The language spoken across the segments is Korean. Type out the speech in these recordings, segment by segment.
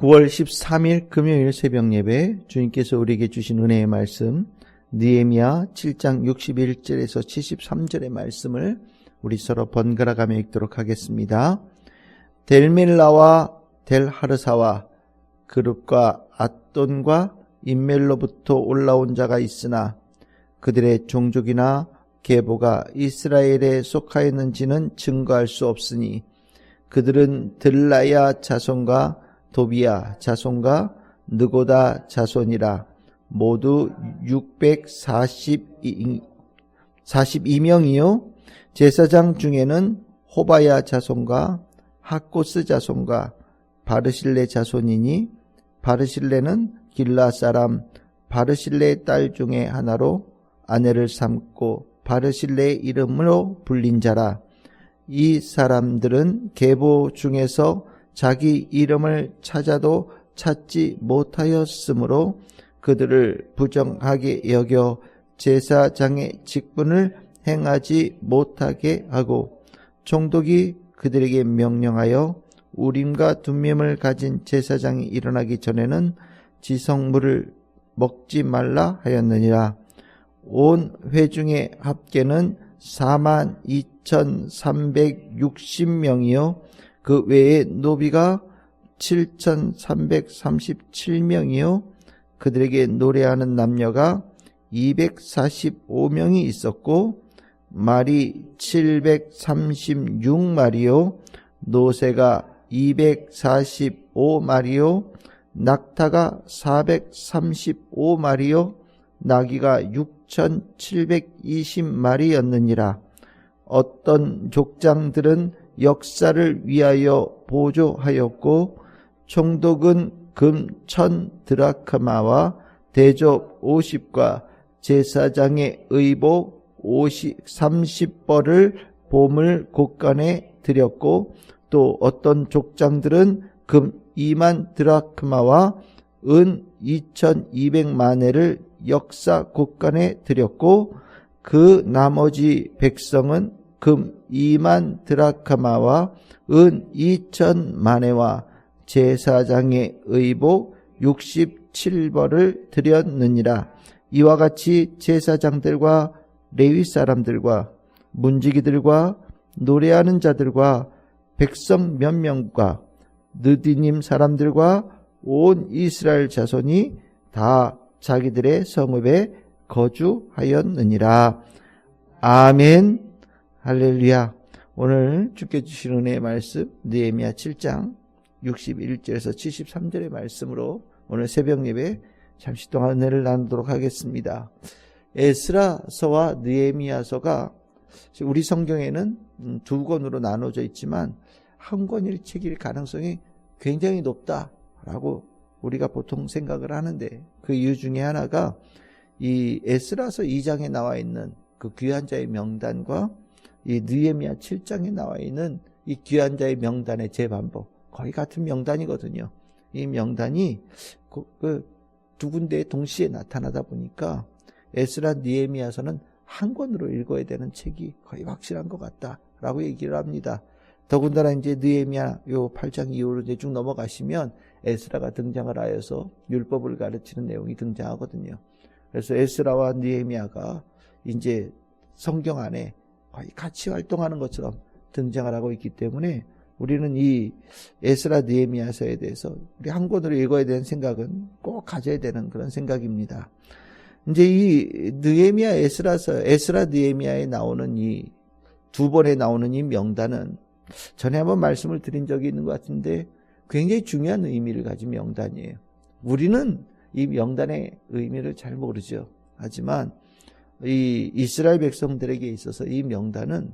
9월 13일 금요일 새벽 예배 주님께서 우리에게 주신 은혜의 말씀 느헤미야 7장 61절에서 73절의 말씀을 우리 서로 번갈아 가며 읽도록 하겠습니다. 델밀라와 델하르사와 그룹과 앗돈과 인멜로부터 올라온 자가 있으나 그들의 종족이나 계보가 이스라엘에 속하였는지는 증거할 수 없으니 그들은 들라야 자손과 도비야 자손과 느고다 자손이라 모두 642, 42명이요. 제사장 중에는 호바야 자손과 하코스 자손과 바르실레 자손이니 바르실레는 길라 사람 바르실레의 딸 중에 하나로 아내를 삼고 바르실레의 이름으로 불린 자라. 이 사람들은 계보 중에서 자기 이름을 찾아도 찾지 못하였으므로 그들을 부정하게 여겨 제사장의 직분을 행하지 못하게 하고 총독이 그들에게 명령하여 우림과 둠밈을 가진 제사장이 일어나기 전에는 지성물을 먹지 말라 하였느니라. 온 회중의 합계는 4만 2,360명이요. 그 외에 노비가 7,337명이요. 그들에게 노래하는 남녀가 245명이 있었고, 말이 736마리요. 노새가 245마리요. 낙타가 435마리요. 나귀가 6,720마리였느니라. 어떤 족장들은 역사를 위하여 보조하였고 총독은 금 천 드라크마와 대접 50과 제사장의 의복 50, 30벌을 보물 곳간에 드렸고 또 어떤 족장들은 금 2만 드라크마와 은 2200만회를 역사 곳간에 드렸고 그 나머지 백성은 금 2만 드라카마와 은 2천 만회와 제사장의 의복 67벌을 드렸느니라. 이와 같이 제사장들과 레위 사람들과 문지기들과 노래하는 자들과 백성 몇 명과 느디님 사람들과 온 이스라엘 자손이 다 자기들의 성읍에 거주하였느니라. 아멘. 할렐루야. 오늘 주께 주신 은혜의 말씀 느헤미야 7장 61절에서 73절의 말씀으로 오늘 새벽 예배 잠시 동안 은혜를 나누도록 하겠습니다. 에스라서와 느헤미야서가 우리 성경에는 두 권으로 나눠져 있지만 한 권일 책일 가능성이 굉장히 높다라고 우리가 보통 생각을 하는데 그 이유 중에 하나가 이 에스라서 2장에 나와 있는 그 귀한 자의 명단과 이 느헤미야 7장에 나와 있는 이 귀한 자의 명단의 재반복 거의 같은 명단이거든요. 이 명단이 그, 그 두 군데 동시에 나타나다 보니까 에스라 니에미아서는 한 권으로 읽어야 되는 책이 거의 확실한 것 같다라고 얘기를 합니다. 더군다나 이제 느에미아 요 8장 이후로 이제 쭉 넘어가시면 에스라가 등장을 하여서 율법을 가르치는 내용이 등장하거든요. 그래서 에스라와 느에미아가 이제 성경 안에 같이 활동하는 것처럼 등장을 하고 있기 때문에 우리는 이 에스라 느헤미야서에 대해서 우리 한 권으로 읽어야 되는 생각은 꼭 가져야 되는 그런 생각입니다. 이제 이 느헤미야 에스라서 에스라 느헤미야에 나오는 이 두 번에 나오는 이 명단은 전에 한번 말씀을 드린 적이 있는 것 같은데 굉장히 중요한 의미를 가진 명단이에요. 우리는 이 명단의 의미를 잘 모르죠. 하지만 이 이스라엘 백성들에게 있어서 이 명단은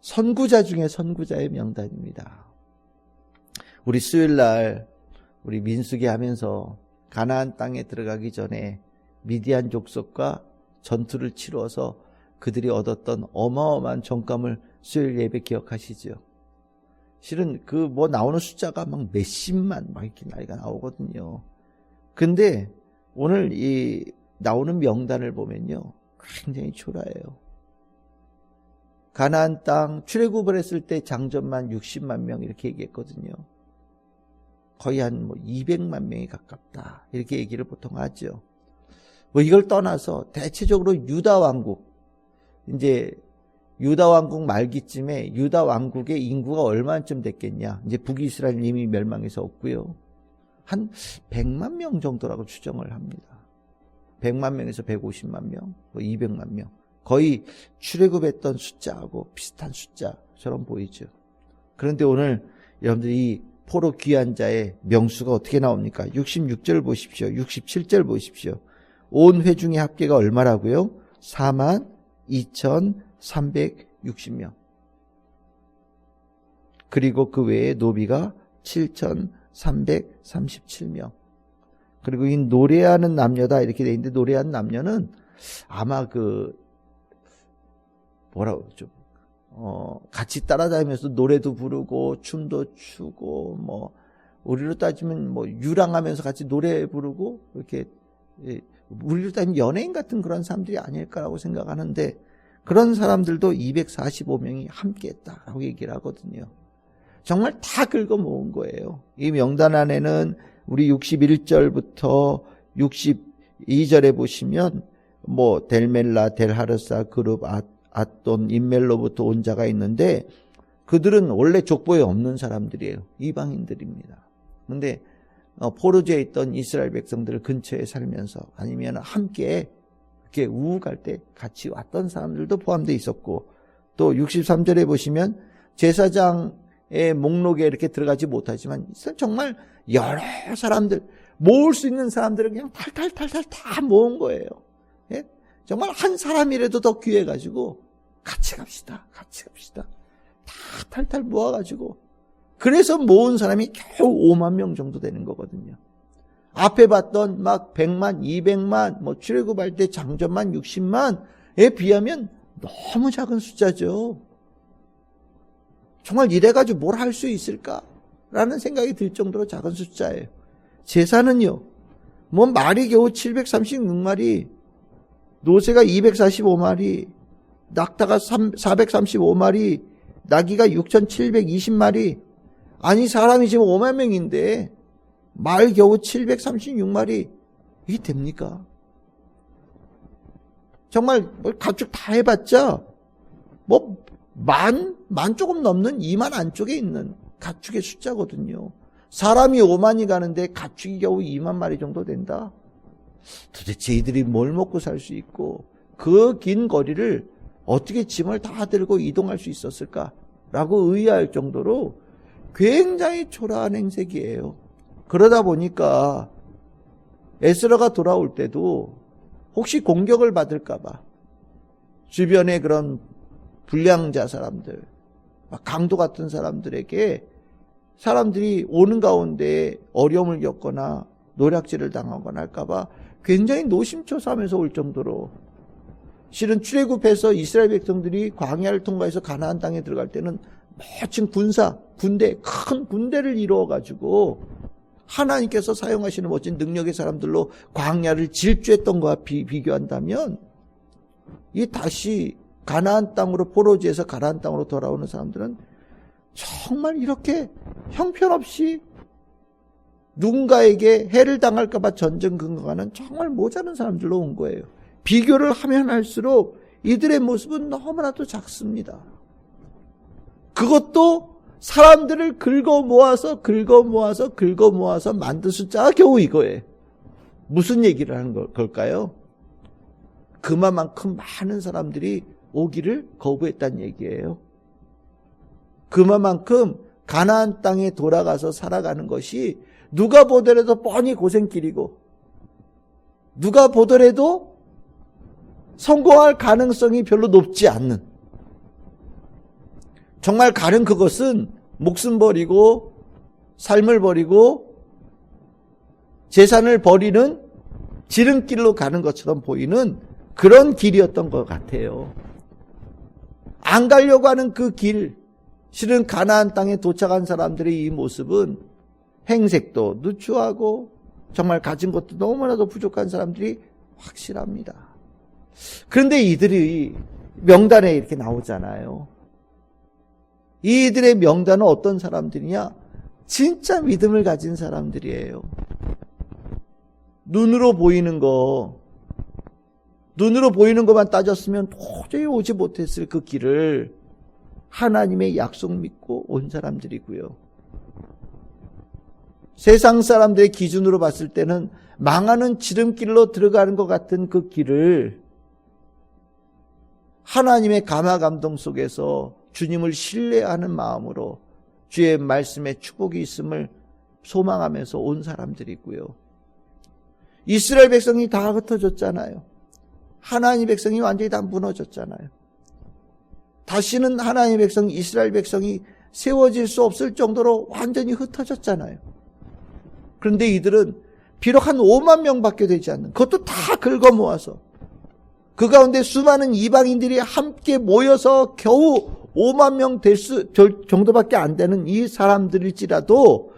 선구자 중에 선구자의 명단입니다. 우리 수요일 날 우리 민수기 하면서 가나안 땅에 들어가기 전에 미디안 족속과 전투를 치루어서 그들이 얻었던 어마어마한 정감을 수요일 예배 기억하시죠? 실은 그 뭐 나오는 숫자가 막 몇십만 막 이렇게 나이가 나오거든요. 근데 오늘 이 나오는 명단을 보면요. 굉장히 초라해요. 가나안 땅 출애굽을 했을 때 장전만 60만 명 이렇게 얘기했거든요. 거의 한 뭐 200만 명이 가깝다. 이렇게 얘기를 보통 하죠. 뭐 이걸 떠나서 대체적으로 유다 왕국, 이제 유다 왕국 말기쯤에 유다 왕국의 인구가 얼마쯤 됐겠냐. 이제 북이스라엘 이미 멸망해서 없고요. 한 100만 명 정도라고 추정을 합니다. 100만 명에서 150만 명, 뭐 200만 명. 거의 출애굽했던 숫자하고 비슷한 숫자처럼 보이죠. 그런데 오늘 여러분들이 포로 귀한 자의 명수가 어떻게 나옵니까? 66절 보십시오. 67절 보십시오. 온 회중의 합계가 얼마라고요? 4만 2,360명. 그리고 그 외에 노비가 7,337명. 그리고 이 노래하는 남녀다 이렇게 돼 있는데 노래하는 남녀는 아마 그 뭐라고 좀 어, 같이 따라다니면서 노래도 부르고 춤도 추고 뭐 우리로 따지면 뭐 유랑하면서 같이 노래 부르고 이렇게 예, 우리로 따지면 연예인 같은 그런 사람들이 아닐까라고 생각하는데 그런 사람들도 245명이 함께했다라고 얘기를 하거든요. 정말 다 긁어 모은 거예요. 이 명단 안에는 우리 61절부터 62절에 보시면 뭐 델멜라, 델하르사, 그룹, 아, 아돈, 인멜로부터 온 자가 있는데 그들은 원래 족보에 없는 사람들이에요. 이방인들입니다. 근데 어, 포르지에 있던 이스라엘 백성들 근처에 살면서 아니면 함께 이렇게 우욱할 때 같이 왔던 사람들도 포함되어 있었고 또 63절에 보시면 제사장의 목록에 이렇게 들어가지 못하지만 정말 여러 사람들 모을 수 있는 사람들을 그냥 탈탈탈탈 다 모은 거예요. 예? 정말 한 사람이라도 더 귀해가지고 같이 갑시다. 같이 갑시다. 다 탈탈 모아가지고 그래서 모은 사람이 겨우 5만 명 정도 되는 거거든요. 앞에 봤던 막 100만, 200만, 뭐 출애굽할 때 장전만 60만에 비하면 너무 작은 숫자죠. 정말 이래가지고 뭘 할 수 있을까라는 생각이 들 정도로 작은 숫자예요. 제사는요, 뭐 말이 겨우 736마리, 노새가 245마리, 낙타가 435마리, 나귀가 6,720마리, 아니 사람이 지금 5만 명인데 말 겨우 736마리 이게 됩니까? 정말 뭐 가축 다 해봤자 뭐 만, 만 조금 넘는 2만 안쪽에 있는 가축의 숫자거든요. 사람이 5만이 가는데 가축이 겨우 2만 마리 정도 된다? 도대체 이들이 뭘 먹고 살 수 있고 그 긴 거리를 어떻게 짐을 다 들고 이동할 수 있었을까? 라고 의아할 정도로 굉장히 초라한 행색이에요. 그러다 보니까 에스라가 돌아올 때도 혹시 공격을 받을까봐 주변에 그런 불량자 사람들, 강도 같은 사람들에게 사람들이 오는 가운데 어려움을 겪거나 노략질을 당하거나 할까봐 굉장히 노심초사하면서 올 정도로 실은 출애굽해서 이스라엘 백성들이 광야를 통과해서 가나안 땅에 들어갈 때는 멋진 군사, 군대, 큰 군대를 이루어 가지고 하나님께서 사용하시는 멋진 능력의 사람들로 광야를 질주했던 것과 비, 비교한다면 이 다시 가나안 땅으로 포로지에서 가나안 땅으로 돌아오는 사람들은 정말 이렇게 형편없이 누군가에게 해를 당할까봐 전쟁 근거가는 정말 모자란 사람들로 온 거예요. 비교를 하면 할수록 이들의 모습은 너무나도 작습니다. 그것도 사람들을 긁어 모아서 긁어 모아서 긁어 모아서 만든 숫자가 겨우 이거예요. 무슨 얘기를 하는 걸까요? 그만큼 많은 사람들이 오기를 거부했다는 얘기예요. 그만큼 가나안 땅에 돌아가서 살아가는 것이 누가 보더라도 뻔히 고생길이고 누가 보더라도 성공할 가능성이 별로 높지 않는 정말 가는 그것은 목숨 버리고 삶을 버리고 재산을 버리는 지름길로 가는 것처럼 보이는 그런 길이었던 것 같아요. 안 가려고 하는 그 길, 실은 가나안 땅에 도착한 사람들의 이 모습은 행색도 누추하고 정말 가진 것도 너무나도 부족한 사람들이 확실합니다. 그런데 이들이 명단에 이렇게 나오잖아요. 이들의 명단은 어떤 사람들이냐? 진짜 믿음을 가진 사람들이에요. 눈으로 보이는 거, 눈으로 보이는 것만 따졌으면 도저히 오지 못했을 그 길을 하나님의 약속 믿고 온 사람들이고요. 세상 사람들의 기준으로 봤을 때는 망하는 지름길로 들어가는 것 같은 그 길을 하나님의 감화 감동 속에서 주님을 신뢰하는 마음으로 주의 말씀에 축복이 있음을 소망하면서 온 사람들이고요. 이스라엘 백성이 다 흩어졌잖아요. 하나님 백성이 완전히 다 무너졌잖아요. 다시는 하나님 백성, 이스라엘 백성이 세워질 수 없을 정도로 완전히 흩어졌잖아요. 그런데 이들은 비록 한 5만 명밖에 되지 않는, 그것도 다 긁어 모아서 그 가운데 수많은 이방인들이 함께 모여서 겨우 5만 명 될 수 정도밖에 안 되는 이 사람들일지라도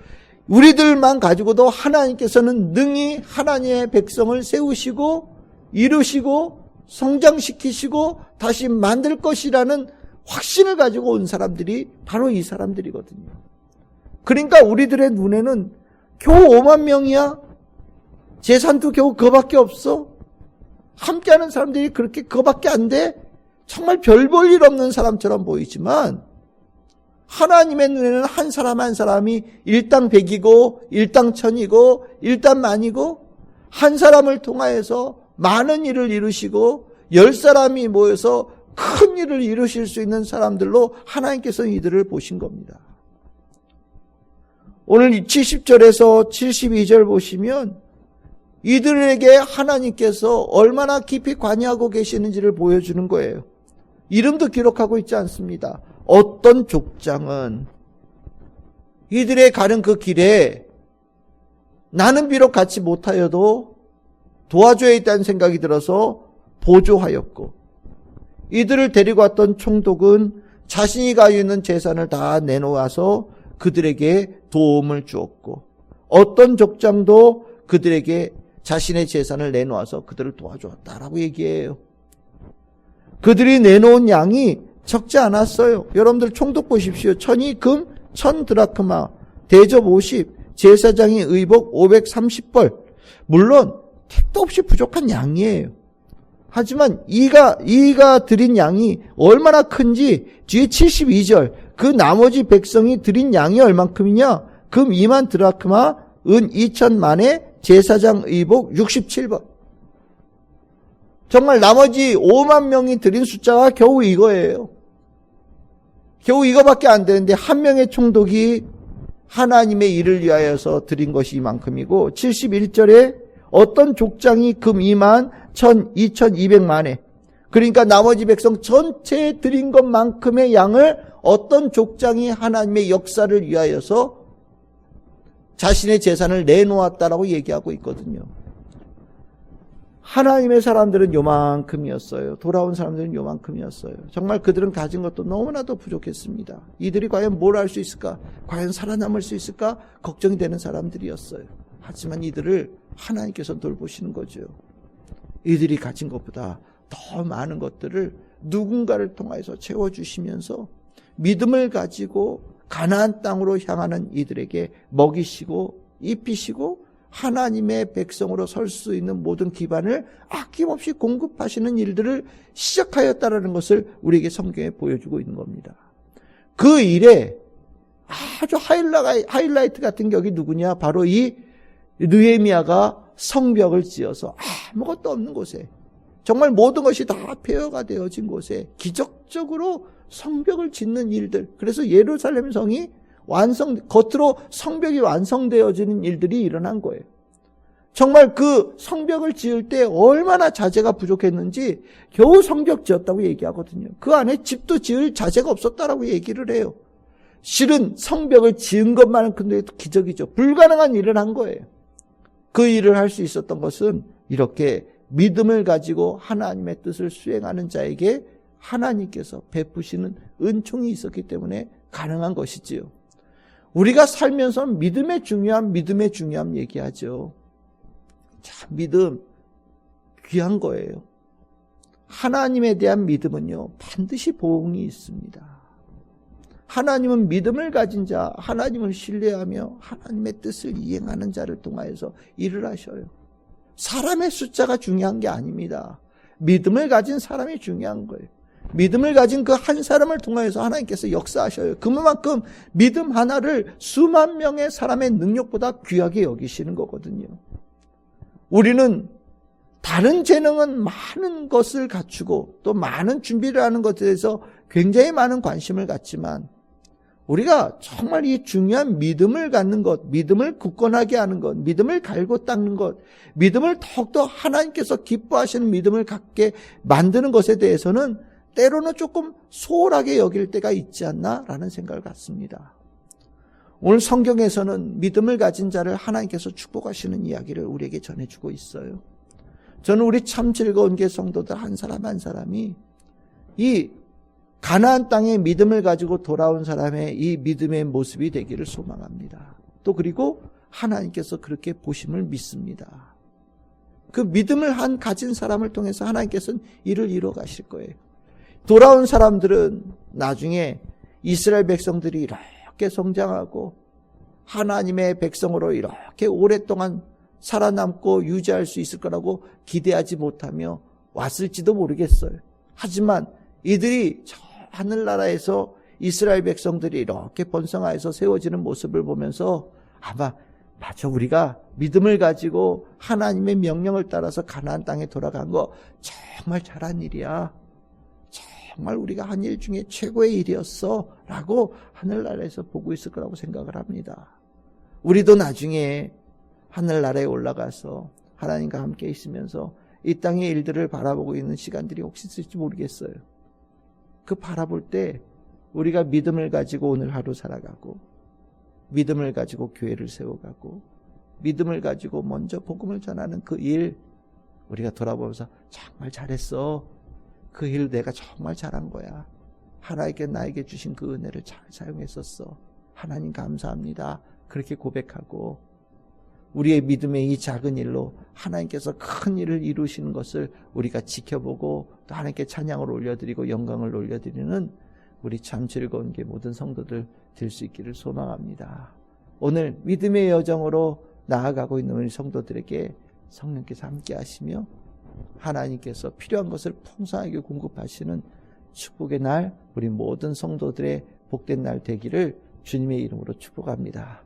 우리들만 가지고도 하나님께서는 능히 하나님의 백성을 세우시고 이루시고 성장시키시고 다시 만들 것이라는 확신을 가지고 온 사람들이 바로 이 사람들이거든요. 그러니까 우리들의 눈에는 겨우 5만 명이야? 재산도 겨우 그거밖에 없어? 함께하는 사람들이 그렇게 그거밖에 안 돼? 정말 별 볼 일 없는 사람처럼 보이지만 하나님의 눈에는 한 사람 한 사람이 일당 백이고 일당 천이고 일당 만이고 한 사람을 통하여서 많은 일을 이루시고 열 사람이 모여서 큰 일을 이루실 수 있는 사람들로 하나님께서 이들을 보신 겁니다. 오늘 70절에서 72절 보시면 이들에게 하나님께서 얼마나 깊이 관여하고 계시는지를 보여주는 거예요. 이름도 기록하고 있지 않습니다. 어떤 족장은 이들의 가는 그 길에 나는 비록 같이 못하여도 도와줘야 있다는 생각이 들어서 보조하였고 이들을 데리고 왔던 총독은 자신이 가지고 있는 재산을 다 내놓아서 그들에게 도움을 주었고 어떤 족장도 그들에게 자신의 재산을 내놓아서 그들을 도와주었다라고 얘기해요. 그들이 내놓은 양이 적지 않았어요. 여러분들 총독 보십시오. 천이 금, 천 드라크마, 대접 50, 제사장이 의복 530벌. 물론 택도 없이 부족한 양이에요. 하지만 이가 이가 드린 양이 얼마나 큰지 뒤에 72절 그 나머지 백성이 드린 양이 얼만큼이냐? 금 2만 드라크마, 은 2천만에 제사장 의복 67번. 정말 나머지 5만 명이 드린 숫자가 겨우 이거예요. 겨우 이거밖에 안 되는데 한 명의 총독이 하나님의 일을 위하여서 드린 것이 이만큼이고 71절에 어떤 족장이 금 2만 1 2200만에 그러니까 나머지 백성 전체에 드린 것만큼의 양을 어떤 족장이 하나님의 역사를 위하여서 자신의 재산을 내놓았다라고 얘기하고 있거든요. 하나님의 사람들은 요만큼이었어요. 돌아온 사람들은 요만큼이었어요. 정말 그들은 가진 것도 너무나도 부족했습니다. 이들이 과연 뭘 할 수 있을까? 과연 살아남을 수 있을까? 걱정이 되는 사람들이었어요. 하지만 이들을 하나님께서 돌보시는 거죠. 이들이 가진 것보다 더 많은 것들을 누군가를 통해서 채워주시면서 믿음을 가지고 가나안 땅으로 향하는 이들에게 먹이시고 입히시고 하나님의 백성으로 설 수 있는 모든 기반을 아낌없이 공급하시는 일들을 시작하였다라는 것을 우리에게 성경에 보여주고 있는 겁니다. 그 일에 아주 하이라이트 같은 격이 누구냐? 바로 이 느헤미야가 성벽을 지어서 아무것도 없는 곳에 정말 모든 것이 다 폐허가 되어진 곳에 기적적으로 성벽을 짓는 일들. 그래서 예루살렘 성이 완성, 겉으로 성벽이 완성되어지는 일들이 일어난 거예요. 정말 그 성벽을 지을 때 얼마나 자재가 부족했는지 겨우 성벽 지었다고 얘기하거든요. 그 안에 집도 지을 자재가 없었다라고 얘기를 해요. 실은 성벽을 지은 것만큼도 기적이죠. 불가능한 일을 한 거예요. 그 일을 할 수 있었던 것은 이렇게 믿음을 가지고 하나님의 뜻을 수행하는 자에게 하나님께서 베푸시는 은총이 있었기 때문에 가능한 것이지요. 우리가 살면서 믿음의 중요함, 믿음의 중요함 얘기하죠. 참, 믿음, 귀한 거예요. 하나님에 대한 믿음은요, 반드시 보응이 있습니다. 하나님은 믿음을 가진 자, 하나님을 신뢰하며 하나님의 뜻을 이행하는 자를 통하여서 일을 하셔요. 사람의 숫자가 중요한 게 아닙니다. 믿음을 가진 사람이 중요한 거예요. 믿음을 가진 그 한 사람을 통하여서 하나님께서 역사하셔요. 그만큼 믿음 하나를 수만 명의 사람의 능력보다 귀하게 여기시는 거거든요. 우리는 다른 재능은 많은 것을 갖추고 또 많은 준비를 하는 것에 대해서 굉장히 많은 관심을 갖지만 우리가 정말 이 중요한 믿음을 갖는 것, 믿음을 굳건하게 하는 것, 믿음을 갈고 닦는 것, 믿음을 더욱더 하나님께서 기뻐하시는 믿음을 갖게 만드는 것에 대해서는 때로는 조금 소홀하게 여길 때가 있지 않나라는 생각을 갖습니다. 오늘 성경에서는 믿음을 가진 자를 하나님께서 축복하시는 이야기를 우리에게 전해주고 있어요. 저는 우리 참 즐거운 게 성도들 한 사람 한 사람이 이 가나안 땅에 믿음을 가지고 돌아온 사람의 이 믿음의 모습이 되기를 소망합니다. 또 그리고 하나님께서 그렇게 보심을 믿습니다. 그 믿음을 한 가진 사람을 통해서 하나님께서는 일을 이루어 가실 거예요. 돌아온 사람들은 나중에 이스라엘 백성들이 이렇게 성장하고 하나님의 백성으로 이렇게 오랫동안 살아남고 유지할 수 있을 거라고 기대하지 못하며 왔을지도 모르겠어요. 하지만 이들이 저 하늘나라에서 이스라엘 백성들이 이렇게 번성하여서 세워지는 모습을 보면서 아마 맞아 우리가 믿음을 가지고 하나님의 명령을 따라서 가나안 땅에 돌아간 거 정말 잘한 일이야. 정말 우리가 한 일 중에 최고의 일이었어. 라고 하늘나라에서 보고 있을 거라고 생각을 합니다. 우리도 나중에 하늘나라에 올라가서 하나님과 함께 있으면서 이 땅의 일들을 바라보고 있는 시간들이 혹시 있을지 모르겠어요. 그 바라볼 때 우리가 믿음을 가지고 오늘 하루 살아가고 믿음을 가지고 교회를 세워가고 믿음을 가지고 먼저 복음을 전하는 그 일 우리가 돌아보면서 정말 잘했어. 그 일 내가 정말 잘한 거야. 하나님께 나에게 주신 그 은혜를 잘 사용했었어. 하나님 감사합니다. 그렇게 고백하고 우리의 믿음의 이 작은 일로 하나님께서 큰 일을 이루시는 것을 우리가 지켜보고 또 하나님께 찬양을 올려드리고 영광을 올려드리는 우리 참 즐거운 게 모든 성도들 될 수 있기를 소망합니다. 오늘 믿음의 여정으로 나아가고 있는 우리 성도들에게 성령께서 함께 하시며 하나님께서 필요한 것을 풍성하게 공급하시는 축복의 날 우리 모든 성도들의 복된 날 되기를 주님의 이름으로 축복합니다.